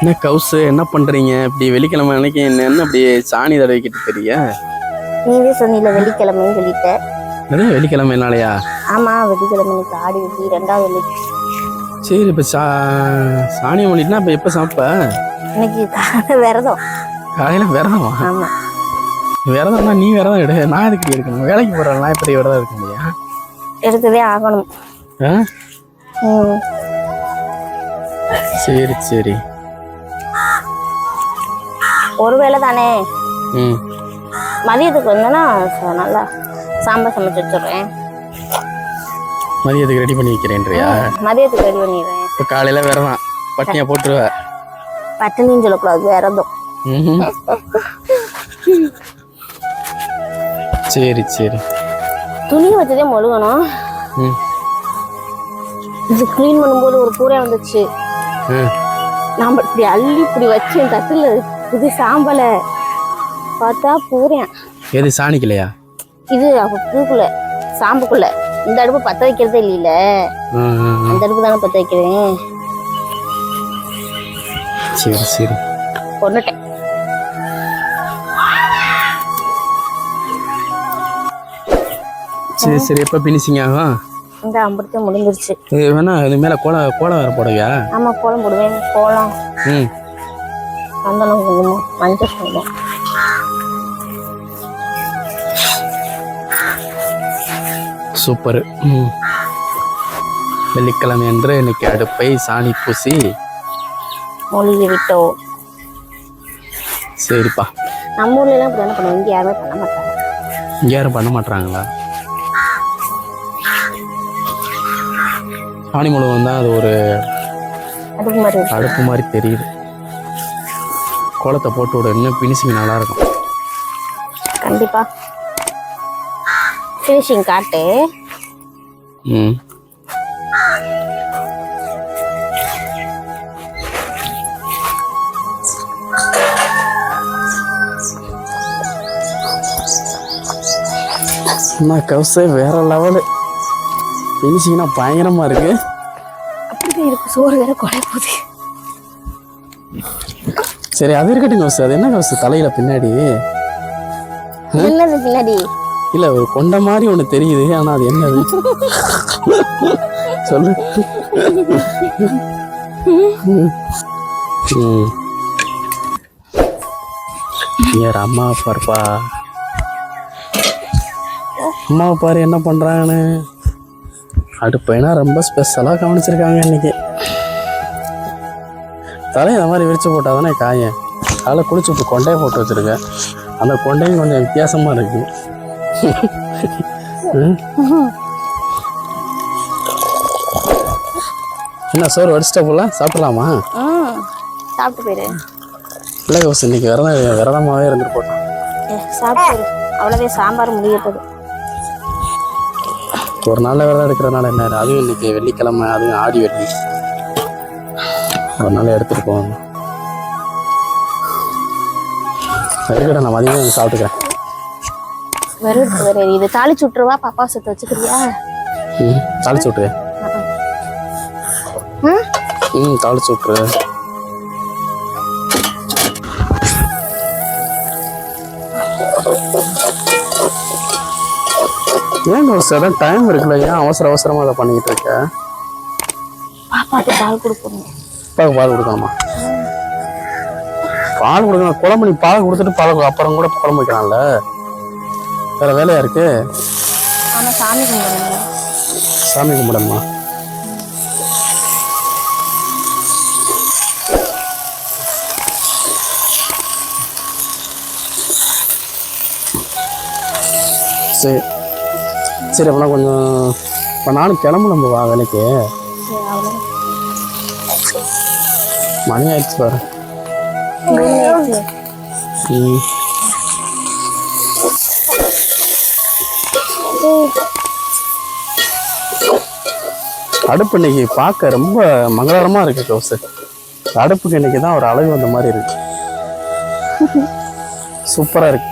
என்ன கவுசு? என்ன பண்றீங்க? இப்படி வெள்ளிக்கிழமை அன்னைக்கு என்ன அப்படி சாணி தடவிக்கிட்டு தெரிய நீவே சொன்னில வெள்ளிக்கிழமைன்னு சொல்லிட்ட. என்ன வெள்ளிக்கிழமை நாளையா ஆமா வெள்ளிக்கிழமை ஆடி வெள்ளி ரெண்டாவது வெள்ளி. சரி இப்போ சா சாணி மொழிட்டுனா இப்போ எப்போ சாப்பிட்ட? இன்னைக்கு காலை விரதம். காலையில் விரதமா? ஆமா. விரதம்னா நீ விரதம் எடு. நான் எதுக்கு எடுக்கணும் வேலைக்கு போகிறேன் நான் எப்படி விரதம் இருக்க முடியா? எடுக்கவே ஆகணும். ஆ? சரி சரி. ஒரு வேளை தானே ம். மதியத்துக்கு வந்தேன்னா நல்லா சாம்பார் சமைச்சு வச்சிடுறேன். மதியத்துக்கு ரெடி பண்ணி வைக்கிறேன்றியா? மதியத்துக்கு ரெடி பண்ணிடுறேன். இப்போ காலையில் விரதம். பட்டினியா போட்டுருவ. பட்டினின்னு சொல்லக்கூடாது விரதம். சரி சரி. துணி வச்சதே மொழுகணும். ம். இது க்ளீன் பண்ணும்போது ஒரு பூரை வந்துச்சு. நாம இப்படி அள்ளி இப்படி வச்சு என் தட்டுல இது சாம்பலை. பார்த்தா பூரேன் எது சாணிக்கலையா இது அப்ப பூக்குள்ள சாம்புக்குள்ள. இந்த அடுப்பு பத்த வைக்கிறதே இல்லையில. அந்த அடுப்பு தானே பத்த வைக்கிறேன். சரி சரி. கொண்டுட்டேன். சரி சரி. எப்போ பினிச்சிங்க ஆகும்? இந்த அம்புறத்தை முடிஞ்சிருச்சு. இது வேணா இது மேலே கோலம் கோலம் வேறு போடுவியா? ஆமா கோலம் போடுவேன். கோலம். ம். சந்தனம் குங்குமம் மஞ்சள் குங்குமம் சூப்பர் வெள்ளிக்கிழமை அன்று இன்னைக்கு அடுப்பை சாணி பூசி மூலிகை விட்டோம் சரிப்பா. நம்ம ஊர்ல எல்லாம் இப்படி என்ன பண்ணுவோம் இங்க யாருமே பண்ண மாட்டாங்க. இங்க யாரும் பண்ண மாட்டாங்களா சாணி முழுவதும் தான் அது ஒரு அடுப்பு மாதிரி. அடுப்பு மாதிரி தெரியுது. கோலத்தை போட்டு விட இன்னும் பினிஷிங் நல்லா இருக்கும். கண்டிப்பா. ஃபினிஷிங் காட்டு. ம். அண்ணா கவுசே வேற லெவலு. பினிஷிங்னா பயங்கரமா இருக்கு. அப்படி இருக்கு சோறு வேற குறைய போகுது சரி அது இருக்கட்டும் கவுசு அது என்ன கவுசு தலையில பின்னாடி? என்னது பின்னாடி? இல்ல ஒரு கொண்ட மாதிரி ஒண்ணு தெரியுது ஆனா அது என்னது? சொல்லு. யார் அம்மா பாருப்பா. அம்மா பாரு என்ன பண்றாங்கன்னு. அடுப்பைனா ரொம்ப ஸ்பெஷலா கவனிச்சிருக்காங்க இன்னைக்கு. தலை இந்த மாதிரி விரிச்சு போட்டா தானே காயம்? அதில் குளிச்சு விட்டு கொண்டையை போட்டு வச்சிருக்கேன். அந்த கொண்டையும் கொஞ்சம் வித்தியாசமா இருக்கு. ம். என்ன சோறு வடிச்சிட்ட போல? சாப்பிடலாமா? சாப்பிட்டு போயிரு. இல்லை கௌஸ் இன்னைக்கு விரதம் விரதமாகவே இருந்துட்டு போட்டோம். சாப்பிட்டு அவ்வளோவே சாம்பார் முடிய போகுது. ஒரு நாளில் விரதம் எடுக்கிறதுனால என்ன? அதுவும் இன்னைக்கு வெள்ளிக்கிழமை அதுவும் ஆடி வெள்ளி. ஒரு நாள் எடுத்துட்டு போவாங்க இருக்கட்டும் நான் மதியம் சாப்பிட்டுக்கிறேன். வேறு இது தாளிச்சு விட்டுருவா பாப்பா சத்து வச்சுக்கிறியா? ம் தாளிச்சு விட்டுரு. ம்? தாளிச்சு விட்டுரு. ஏன் கௌஸ் அதான் டைம் இருக்குல்ல ஏன் அவசர அவசரமாக அதை பண்ணிக்கிட்டு இருக்க? பாப்பாக்கு பால் கொடுக்கணும். அப்பாவுக்கு பால் கொடுக்கணுமா? பால் கொடுக்கணும். குழம்பு நீ பால் கொடுத்துட்டு பால் அப்புறம் கூட குழம்பு வைக்கலாம்ல. வேற வேலையா இருக்கு? சாமி கும்பிடணும். சாமி கும்பிடணுமா? சரி. சரி அப்படின்னா கொஞ்சம் இப்போ நானும் கிளம்பணும் வா வேலைக்கு. மணி ஆயிடுச்சு பாரு அடுப்பு இன்னைக்கு பார்க்க ரொம்ப மங்களகரமா இருக்கு கௌசு அடுப்புக்கு இன்னைக்கு தான் ஒரு அழகு வந்த மாதிரி இருக்கு. சூப்பரா இருக்கு.